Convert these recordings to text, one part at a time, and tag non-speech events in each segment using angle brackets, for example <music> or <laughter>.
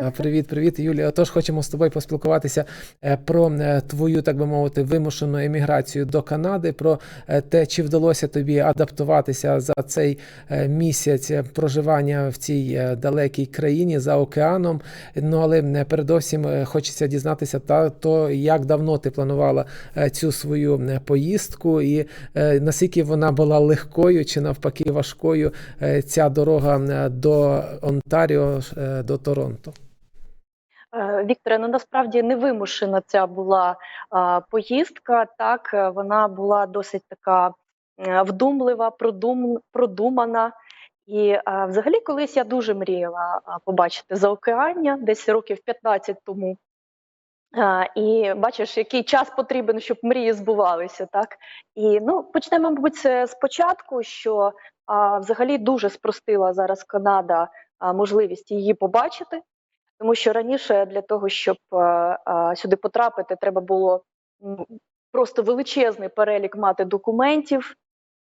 Е, Привіт, привіт, Юлія. Отож, хочемо з тобою поспілкуватися е, про е, твою, так би мовити, вимушену еміграцію до Канади, про те, чи вдалося тобі адаптуватися за цей місяць проживання в цій далекій країні за океаном. Ну але е, передовсім хочеться дізнатися та то, як давно ти планувала цю свою поїздку, і наскільки вона була легкою чи навпаки важкою ця дорога до Онтаріо, до Торонто. Е, Вікторе, ну насправді невимушена ця була поїздка. Так, е, вона була досить така е, вдумлива, продум, продумана. І взагалі, колись я дуже мріяла побачити заокеання десь років 15 тому. І бачиш, який час потрібен, щоб мрії збувалися, так? І ну, почнемо, мабуть, спочатку, що взагалі дуже спростила зараз Канада можливість її побачити. Тому що раніше для того, щоб е, е, сюди потрапити, треба було просто величезний перелік мати документів,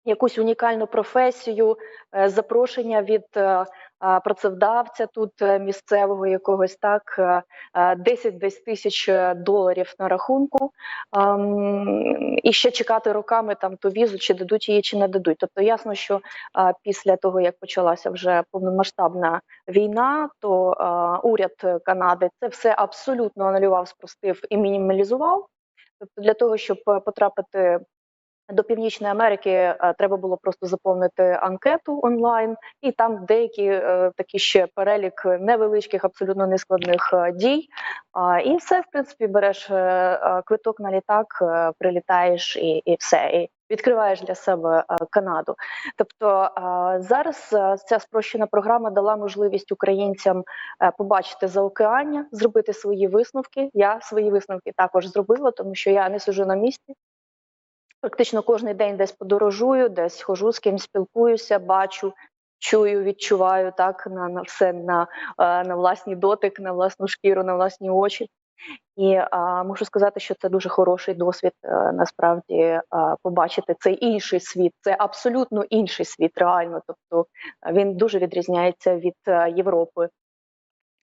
якусь унікальну професію, е, запрошення від е, працевдавця тут е, місцевого якогось так, е, е, 10 десь тисяч доларів на рахунку, і ще чекати роками там ту візу, чи дадуть її, чи не дадуть. Тобто ясно, що після того, як почалася вже повномасштабна війна, то уряд Канади це все абсолютно анулював, спростив і мінімалізував. Тобто, для того, щоб потрапити до Північної Америки, е, треба було просто заповнити анкету онлайн, і там деякі е, такі ще перелік невеличких, абсолютно нескладних е, дій. І все, в принципі, береш квиток на літак, прилітаєш і, і все. І відкриваєш для себе Канаду. Тобто зараз ця спрощена програма дала можливість українцям побачити заокеання, зробити свої висновки. Я свої висновки також зробила, тому що я не сиджу на місці. Практично кожен день десь подорожую, десь хожу з ким спілкуюся, бачу, чую, відчуваю так на, на все на, е, на власний дотик, на власну шкіру, на власні очі. І а, можу сказати, що це дуже хороший досвід е, насправді а, побачити цей інший світ. Це абсолютно інший світ, реально. Тобто е, він дуже відрізняється від е, Європи.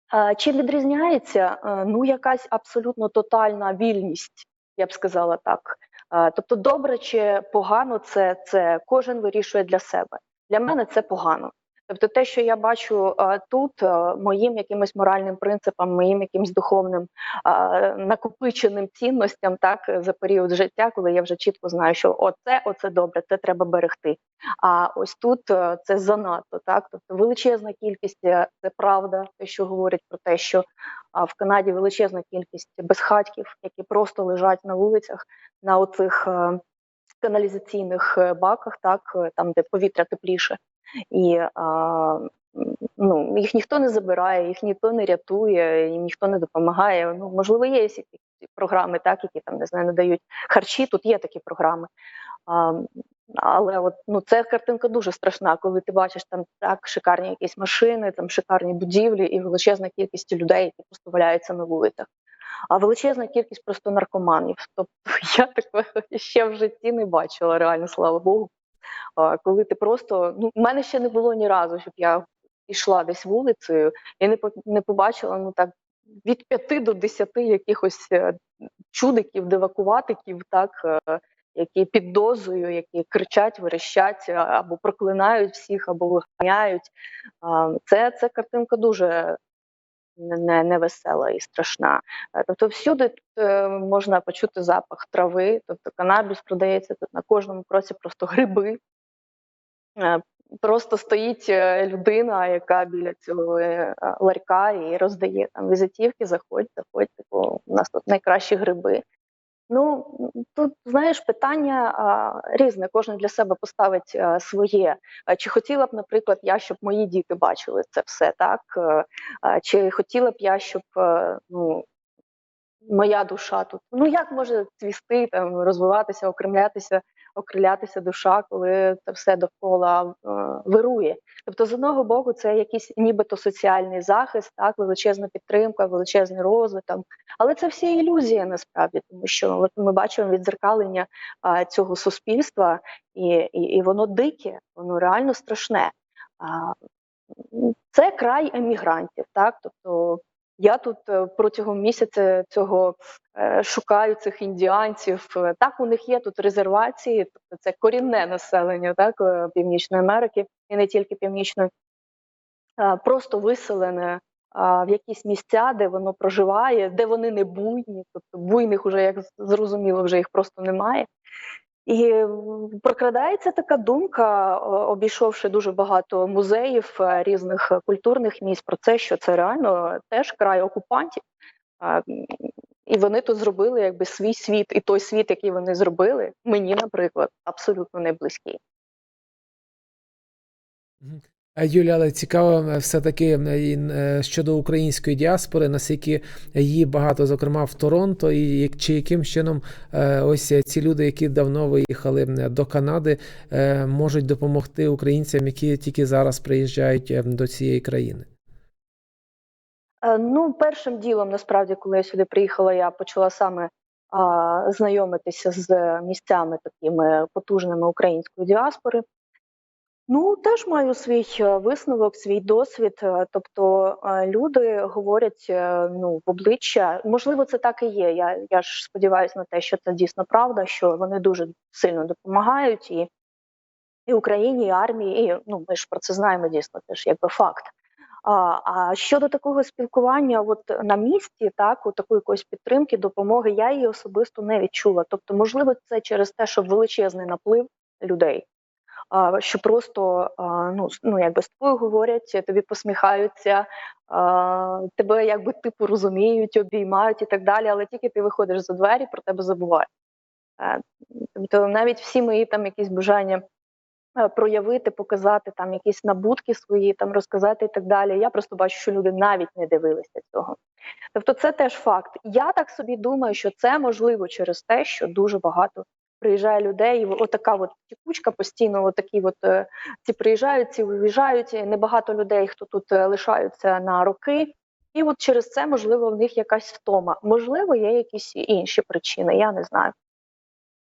А, чим відрізняється? Е, Ну, якась абсолютно тотальна вільність, я б сказала так. Тобто, добре чи погано, це, це кожен вирішує для себе. Для мене це погано. Тобто, те, що я бачу тут, моїм якимось моральним принципам, моїм якимось духовним накопиченим цінностям, так за період життя, коли я вже чітко знаю, що оце, оце добре, це треба берегти. А ось тут е, це занадто, так тобто величезна кількість, е, це правда, те, що говорять про те, що в Канаді величезна кількість безхатьків, які просто лежать на вулицях на оцих е, каналізаційних е, баках, так е, там, де повітря тепліше, і ну їх ніхто не забирає, їх ніхто не рятує, їм ніхто не допомагає. Ну можливо, є всі такі програми, так які там не знаю, надають харчі. Тут є такі програми. А, але от ну це картинка дуже страшна, коли ти бачиш там так шикарні якісь машини, там шикарні будівлі і величезна кількість людей, які просто валяються на вулицях. А величезна кількість просто наркоманів. Тобто <laughs> я такого ще в житті не бачила, реально, слава Богу. Коли ти просто ну, в мене ще не було ні разу, щоб я йшла десь вулицею і не не побачила ну так від п'яти до десяти якихось е, чудиків, девакуватиків, так. е, які під дозою, які кричать, верещать або проклинають всіх, або виганяють. Це, це картинка дуже не, не, невесела і страшна. Е, Тобто всюди тут е, можна почути запах трави, тобто канабіс продається тут на кожному кроці просто гриби. Е, Просто стоїть людина, яка біля цього ларька і роздає там візитівки, заходь, заходь, типу, у нас тут найкращі гриби. Ну тут знаєш питання а, різне. Кожен для себе поставить а, своє. А, чи хотіла б, наприклад, я, щоб мої діти бачили це все так? Е, а, чи хотіла б я, щоб а, ну, моя душа тут? Ну як може цвісти, там розвиватися, окремлятися, окрилятися душа, коли це все довкола е, вирує? Тобто, з одного боку, це якийсь нібито соціальний захист, так, величезна підтримка, величезний розвиток. Але це всі ілюзія насправді, тому що от ми бачимо відзеркалення а, цього суспільства, і, і, і воно дике, воно реально страшне. Це край емігрантів, так тобто Я тут е, протягом місяця цього е, шукаю цих індіанців. Е, Так, у них є тут резервації, тобто це корінне населення так, Північної Америки і не тільки Північної, просто виселене в якісь місця, де воно проживає, де вони не буйні, тобто буйних уже, як зрозуміло, вже їх просто немає. І прокрадається така думка, обійшовши дуже багато музеїв е, різних е, культурних місць, про це, що це реально теж край окупантів. І вони тут зробили якби свій світ, і той світ, який вони зробили, мені, наприклад, абсолютно не близький. Е, Юля, але цікаво е, все-таки е, і, е, щодо української діаспори, наскільки її багато, зокрема в Торонто, і чи яким чином ось ці люди, які давно виїхали до Канади, можуть допомогти українцям, які тільки зараз приїжджають е, до цієї країни? Ну, першим ділом, насправді, коли я сюди приїхала, я почала саме а, знайомитися з місцями такими потужними української діаспори. Ну, теж маю свій е, висновок, свій досвід. е, Тобто е, люди говорять ну, в обличчя. Можливо, це так і є. Я, я ж сподіваюся на те, що це дійсно правда, що вони дуже сильно допомагають і, і Україні, і армії. І ну, ми ж про це знаємо дійсно, це ж якби факт. А, а щодо такого спілкування, от на місці, так, от такої якоїсь підтримки, допомоги, я її особисто не відчула. Тобто, можливо, це через те, що величезний наплив людей, що просто ну, ну, якби з тобою говорять, тобі посміхаються, тебе якби типу розуміють, обіймають і так далі, але тільки ти виходиш за двері, про тебе забувають. Е, Тобто навіть всі мої там якісь бажання е, проявити, показати там якісь набутки свої, там розказати і так далі. Я просто бачу, що люди навіть не дивилися цього. Тобто, це теж факт. Я так собі думаю, що це можливо через те, що дуже багато приїжджає людей. І отака от тікучка постійно, отакі от е, ці приїжджають, ці виїжджають. Небагато людей, хто тут е, лишаються на роки. І от через це, можливо, в них якась втома. Можливо, є якісь інші причини, я не знаю.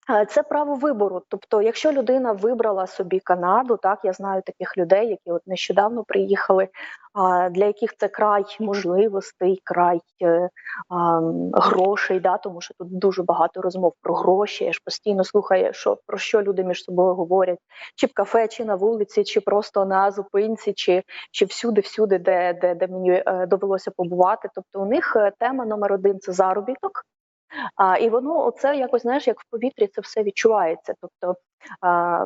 Е, Це право вибору. Тобто, якщо людина вибрала собі Канаду, так я знаю таких людей, які от нещодавно приїхали, для яких це край можливостей, край е, грошей, да, тому що тут дуже багато розмов про гроші. Я ж постійно слухаю, що про що люди між собою говорять, чи в кафе, чи на вулиці, чи просто на зупинці, чи, чи всюди, всюди, де, де, де мені е, довелося побувати. Тобто, у них тема номер один це заробіток. А, і воно оце якось знаєш, як в повітрі це все відчувається. Тобто а,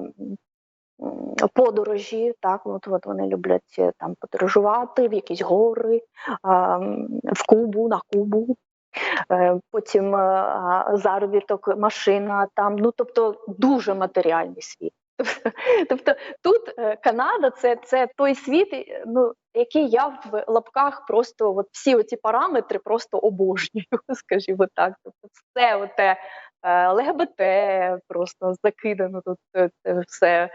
подорожі, так, от, от вони люблять е, там подорожувати в якісь гори, а, в Кубу, на Кубу. Е, Потім е, заробіток, машина там. Ну тобто дуже матеріальний світ. <laughs> Тобто, тут е, Канада це, це той світ, ну який я в лапках просто от всі оці параметри просто обожнюю, <laughs> скажімо так. Тобто все оте е, ЛГБТ просто закидано тут е, це все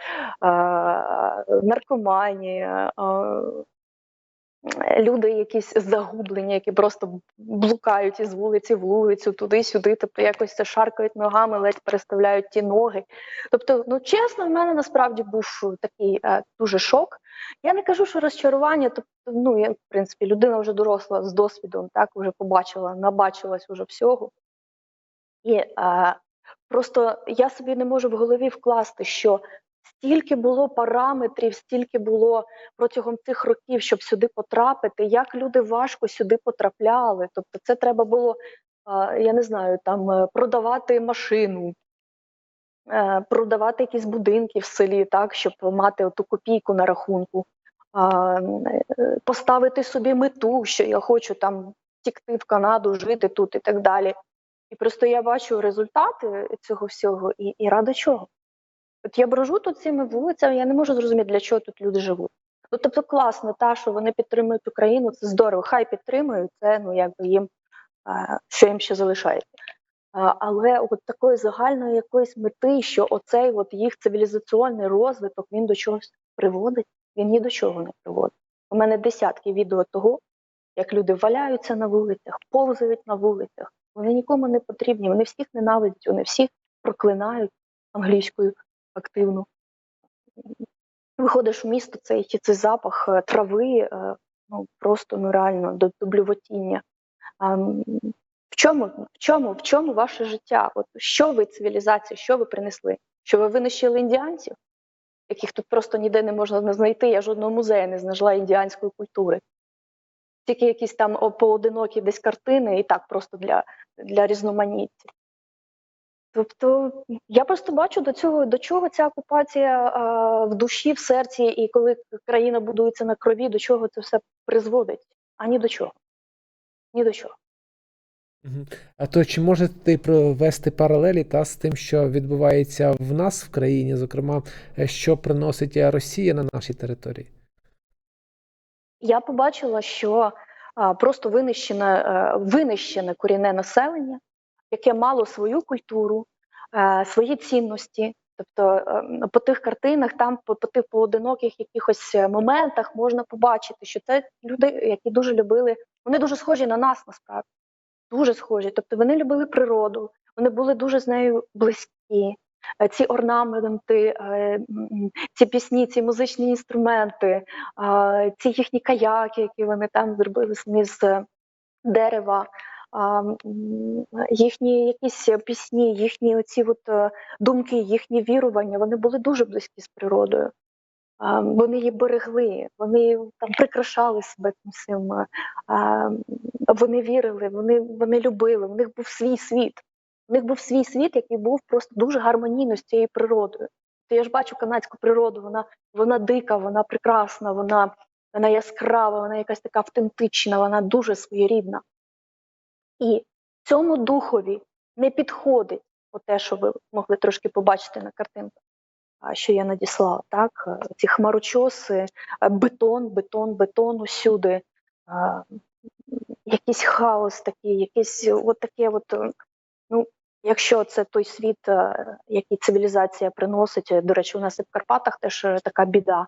наркоманія. Е, Люди якісь загублені, які просто блукають із вулиці в вулицю, туди-сюди, тобто якось це шаркають ногами, ледь переставляють ті ноги. Тобто, ну чесно, в мене насправді був такий е, дуже шок. Я не кажу, що розчарування, тобто, ну я в принципі людина вже доросла з досвідом, так вже побачила, набачилась уже всього. І е, просто я собі не можу в голові вкласти, що стільки було параметрів, стільки було протягом цих років, щоб сюди потрапити, як люди важко сюди потрапляли. Тобто, це треба було, я не знаю, там е, продавати машину. е, Продавати якісь будинки в селі, так, щоб мати оту копійку на рахунку, е, поставити собі мету, що я хочу там тікти в Канаду, жити тут і так далі. І просто я бачу результати цього всього, і, і ради чого. От я брожу тут цими вулицями, я не можу зрозуміти, для чого тут люди живуть. Ну, тобто класно, та, що вони підтримують Україну, це здорово, хай підтримують, це ну якби їм що їм ще залишається. Але от такої загальної якоїсь мети, що оцей от їх цивілізаційний розвиток він до чогось приводить, він ні до чого не приводить. У мене десятки відео того, як люди валяються на вулицях, повзають на вулицях. Вони нікому не потрібні, вони всіх ненавидять, вони всіх проклинають англійською активно. Виходиш в місто, цей, цей запах е, трави, е, ну просто ну реально до, до блювотіння. В чому, в чому, в чому ваше життя? От що ви цивілізація, що ви принесли? Що ви винищили індіанців, яких тут просто ніде не можна знайти? Я жодного музею не знайшла індіанської культури. Тільки якісь там поодинокі десь картини, і так просто для, для різноманіття. Тобто я просто бачу до цього, до чого ця окупація а, в душі, в серці, і коли країна будується на крові, до чого це все призводить? А ні до чого. Ні до чого. А то чи можете ти провести паралелі та з тим, що відбувається в нас в країні, зокрема, е, що приносить Росія на нашій території? Я побачила, що а, просто винищене, е, винищене корінне населення, яке мало свою культуру, е, свої цінності. Тобто е, по тих картинах, там по, по тих поодиноких якихось е, моментах можна побачити, що це люди, які дуже любили, вони дуже схожі на нас насправді, дуже схожі. Тобто вони любили природу, вони були дуже з нею близькі. Ці орнаменти, ці пісні, ці музичні інструменти, ці їхні каяки, які вони там зробили самі з дерева, їхні якісь пісні, їхні оці от е, думки, їхні вірування, вони були дуже близькі з природою. Вони її берегли, вони там прикрашали себе цим всім, е, вони вірили, вони, вони любили, у них був свій світ. У них був свій світ, який був просто дуже гармонійно з цією природою. То я ж бачу канадську природу, вона, вона дика, вона прекрасна, вона, вона яскрава, вона якась така автентична, вона дуже своєрідна. І цьому духові не підходить те, що ви могли трошки побачити на картинках, що я надіслала. Так? Е, Ці хмарочоси, е, бетон, бетон, бетон усюди, якийсь хаос такий, якийсь от таке от, е, ну, Якщо це той світ, е, який цивілізація приносить, е, до речі, у нас і в Карпатах теж е, така біда.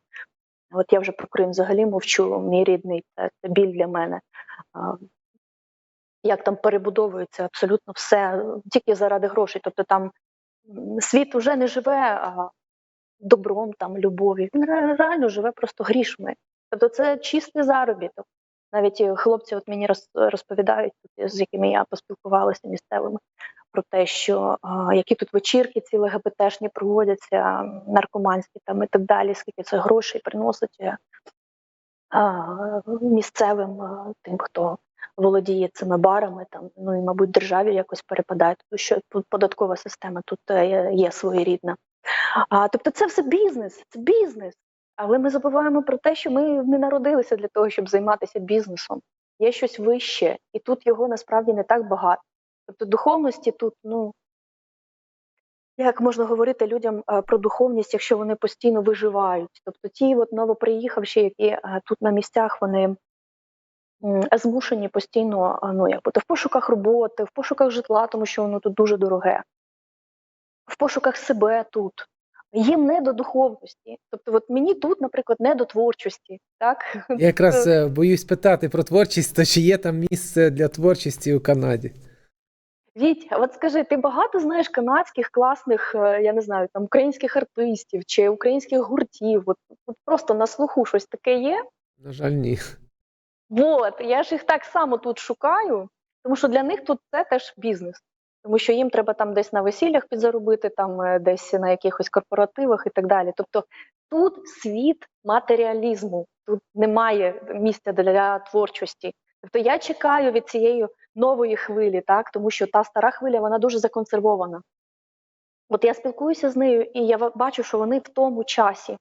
От я вже про Крим взагалі мовчу, мій рідний це біль для мене. Як там перебудовується абсолютно все е, тільки заради грошей. Тобто там світ вже не живе а, добром, там, любов'ю. Він реально живе просто грішми. Тобто це чистий заробіток. Навіть е, хлопці от мені розповідають, з якими я поспілкувалася місцевими, про те, що які тут вечірки ці ЛГБТшні проводяться, наркоманські там і так далі, скільки це грошей приносить е, а, місцевим тим, хто володіє цими барами, там ну і мабуть державі якось перепадає, тому що податкова система тут е, є- своєрідна. А тобто, це все бізнес, це бізнес. Але ми забуваємо про те, що ми не народилися для того, щоб займатися бізнесом. Є щось вище, і тут його насправді не так багато. Тобто духовності тут, ну як можна говорити людям е, про духовність, якщо вони постійно виживають? Тобто ті от новоприїхавші, які е, тут на місцях, вони змушені постійно ну, як бути, в пошуках роботи, в пошуках житла, тому що воно тут дуже дороге, в пошуках себе тут. Їм не до духовності. Тобто, от мені тут, наприклад, не до творчості. Так? Я якраз <laughs> е, боюсь питати про творчість, то чи є там місце для творчості у Канаді? Віть, от скажи, ти багато знаєш канадських класних, е, я не знаю, там українських артистів чи українських гуртів? От, от просто на слуху щось таке є? На жаль, ні. От, я ж їх так само тут шукаю, тому що для них тут це теж бізнес. Тому що їм треба там десь на весіллях підзаробити, там е, десь на якихось корпоративах і так далі. Тобто тут світ матеріалізму, тут немає місця для творчості. Тобто я чекаю від цієї нової хвилі, так тому що та стара хвиля вона дуже законсервована. От я спілкуюся з нею, і я бачу, що вони в тому часі.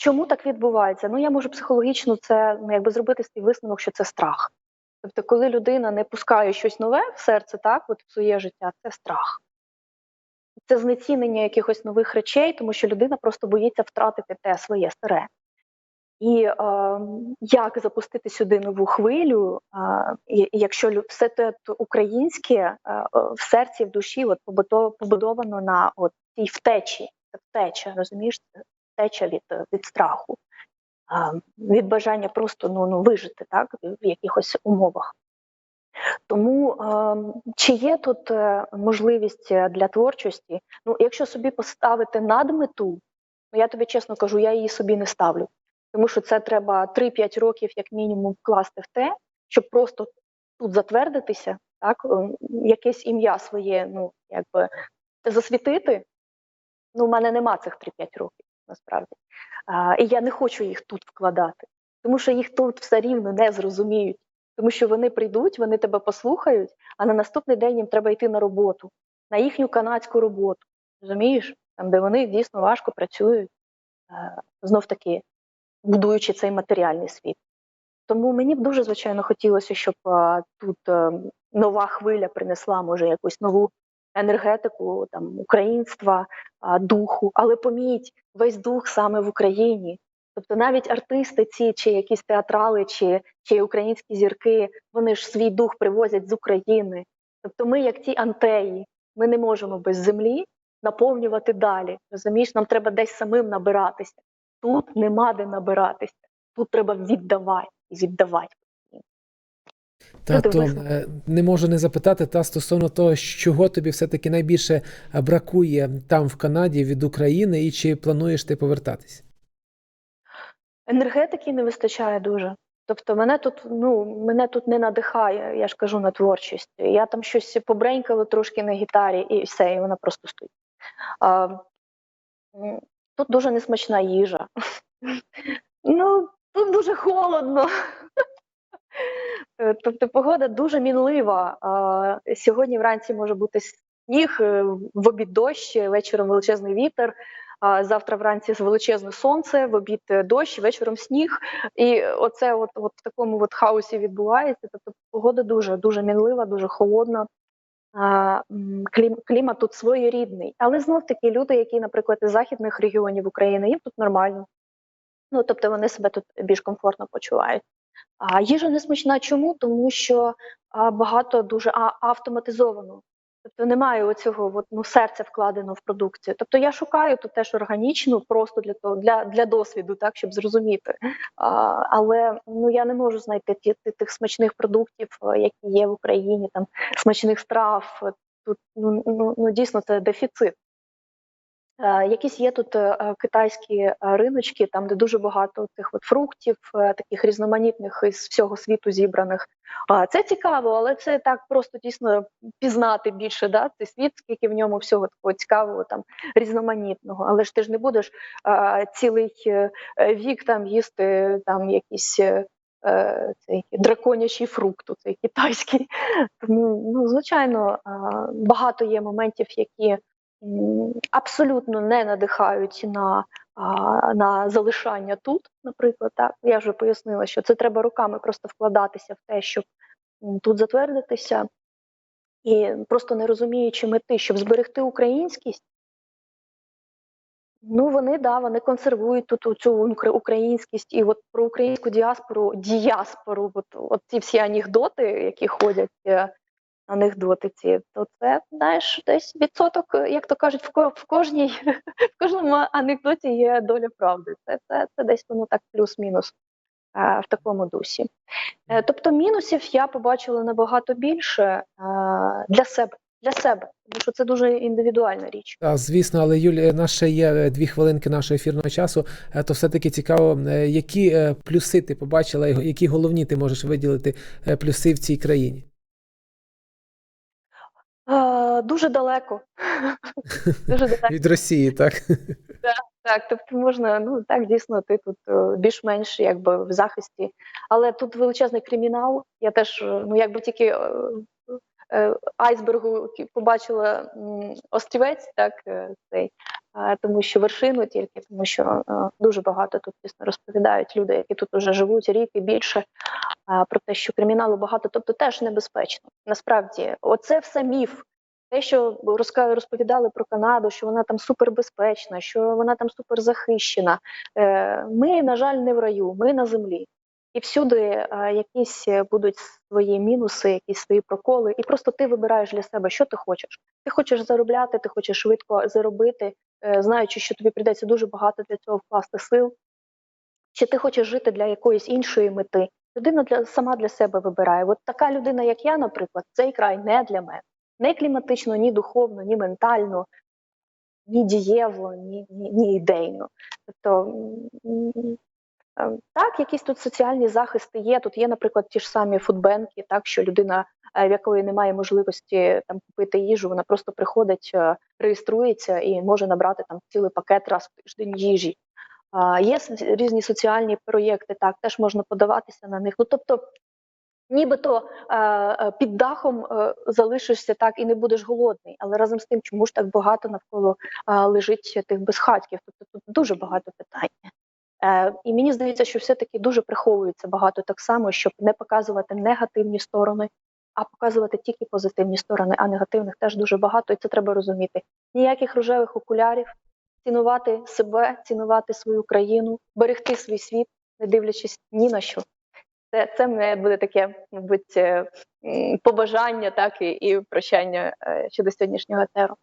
Чому так відбувається? Ну я можу психологічно це ну, якби зробити свій висновок, що це страх. Тобто, коли людина не пускає щось нове в серце, так, от в своє життя, це страх. Це знецінення якихось нових речей, тому що людина просто боїться втратити те своє старе. І е, як запустити сюди нову хвилю, е, якщо все те українське е, в серці, в душі, от побудовано на от цій втечі, це втеча, розумієш, втеча від, е, від страху, е, від бажання просто ну, ну, вижити так, в якихось умовах. Тому е, чи є тут е, можливість е, для творчості? Ну, якщо собі поставити надмету, ну я тобі чесно кажу, я її собі не ставлю. Тому що це треба 3-5 років, як мінімум, вкласти в те, щоб просто тут затвердитися, так, ем, якесь ім'я своє, ну, якби засвітити. Ну, у мене нема цих 3-5 років, насправді. А, і я не хочу їх тут вкладати, тому що їх тут все рівно не зрозуміють. Тому що вони прийдуть, вони тебе послухають, а на наступний день їм треба йти на роботу, на їхню канадську роботу. Розумієш? Там, де вони дійсно важко працюють, знов таки будуючи цей матеріальний світ. Тому мені б дуже звичайно хотілося, щоб тут а, нова хвиля принесла, може, якусь нову енергетику, там українства, духу. Але поміть, весь дух саме в Україні. Тобто навіть артисти, ці чи якісь театрали, чи, чи українські зірки, вони ж свій дух привозять з України. Тобто, ми, як ті антеї, ми не можемо без землі наповнювати далі. Розумієш, нам треба десь самим набиратися. Тут нема де набиратися. Тут треба віддавати і віддавати. Та то е, не можу не запитати та стосовно того, чого тобі все-таки найбільше е, бракує там в Канаді від України, і чи плануєш ти повертатись? Енергетики не вистачає дуже. Тобто мене тут, ну, мене тут не надихає, я ж кажу, на творчість. Я там щось побренькала трошки на гітарі, і все, і вона просто стоїть. А, тут дуже несмачна їжа. <laughs> Ну, тут дуже холодно. Е, Тобто погода дуже мінлива. Сьогодні вранці може бути сніг, е, в обід дощ, вечором величезний вітер. Завтра вранці величезне сонце, в обід е, дощ, вечором сніг. І оце от, от в такому от хаосі відбувається. Тобто погода дуже дуже мінлива, дуже холодна. Клімат тут своєрідний. Але знов таки люди, які, наприклад, із західних регіонів України, їм тут нормально. Ну тобто вони себе тут більш комфортно почувають. Їжа не смачна. Чому? Тому що багато дуже автоматизовано. Тобто немає оцього от, ну, серця вкладено в продукцію. Тобто я шукаю тут теж органічну, просто для того, для, для досвіду, так щоб зрозуміти. А, але ну я не можу знайти ті- тих смачних продуктів, е, які є в Україні, там смачних страв. Тут ну, ну, ну дійсно це дефіцит. Е, Якісь є тут е, е, китайські риночки, там де дуже багато тих от фруктів, таких різноманітних із всього світу зібраних. Це цікаво, але це так просто дійсно пізнати більше да, цей світ, скільки в ньому всього такого цікавого, там різноманітного. Але ж ти ж не будеш цілий вік там їсти там якісь. Цей драконячий фрукт, цей китайський. Тому, ну, звичайно, багато є моментів, які абсолютно не надихають на, на залишання тут, наприклад. Так я вже пояснила, що це треба руками просто вкладатися в те, щоб тут затвердитися, і просто не розуміючи мети, щоб зберегти українськість. Ну, вони да, вони консервують тут цю українськість і от про українську діаспору, діаспору, от, от ці всі анекдоти, які ходять, е, анекдоти ці, то це знаєш, десь відсоток, як то кажуть, в, кожній <laughs> в кожному анекдоті є доля правди. Це, це, це десь воно так плюс-мінус в такому дусі. Е, тобто мінусів я побачила набагато більше для себе. Для себе, тому що це дуже індивідуальна річ. А, звісно, але Юлія, нас ще є е, дві хвилинки нашого ефірного часу. Е, То все-таки цікаво, е, які плюси ти побачила, які головні ти можеш виділити плюси в цій країні? Дуже далеко. <laughs> дуже далеко. Від Росії, так? <laughs> Так, тобто можна, ну так дійсно, ти тут е, більш-менш якби в захисті. Але тут величезний кримінал. Я теж, е, ну якби тільки е, айсбергу побачила острівець, так цей, тому що вершину тільки, тому що дуже багато тут дійсно розповідають люди, які тут уже живуть рік і більше. Про те, що криміналу багато, тобто теж небезпечно. Насправді, оце все міф. Те, що розповідали про Канаду, що вона там супербезпечна, що вона там суперзахищена. Е, Ми, на жаль, не в раю, ми на землі. І всюди якісь будуть свої мінуси, якісь свої проколи, і просто ти вибираєш для себе, що ти хочеш. Ти хочеш заробляти, ти хочеш швидко заробити, е, знаючи, що тобі прийдеться дуже багато для цього вкласти сил. Чи ти хочеш жити для якоїсь іншої мети? Людина для сама для себе вибирає. От така людина, як я, наприклад, цей край не для мене. Не кліматично, ні духовно, ні ментально, ні дієво, ні, ні, ні ідейно. Тобто Так, якісь тут соціальні захисти є. Тут є, наприклад, ті ж самі фудбенки, так що людина, е, в якої немає можливості там купити їжу, вона просто приходить, е, реєструється і може набрати там цілий пакет раз в тиждень їжі. Є різні соціальні проєкти, так теж можна подаватися на них. Ну тобто, нібито е, е, під дахом е, залишишся так і не будеш голодний, але разом з тим, чому ж так багато навколо лежить тих безхатьків? Тобто тут дуже багато питань. І мені здається, що все-таки дуже приховується багато так само, щоб не показувати негативні сторони, а показувати тільки позитивні сторони, а негативних теж дуже багато, і це треба розуміти. Ніяких рожевих окулярів, цінувати себе, цінувати свою країну, берегти свій світ, не дивлячись ні на що. Це, це мене буде таке, мабуть, е, побажання, так і, і прощання е, щодо сьогоднішнього етеру.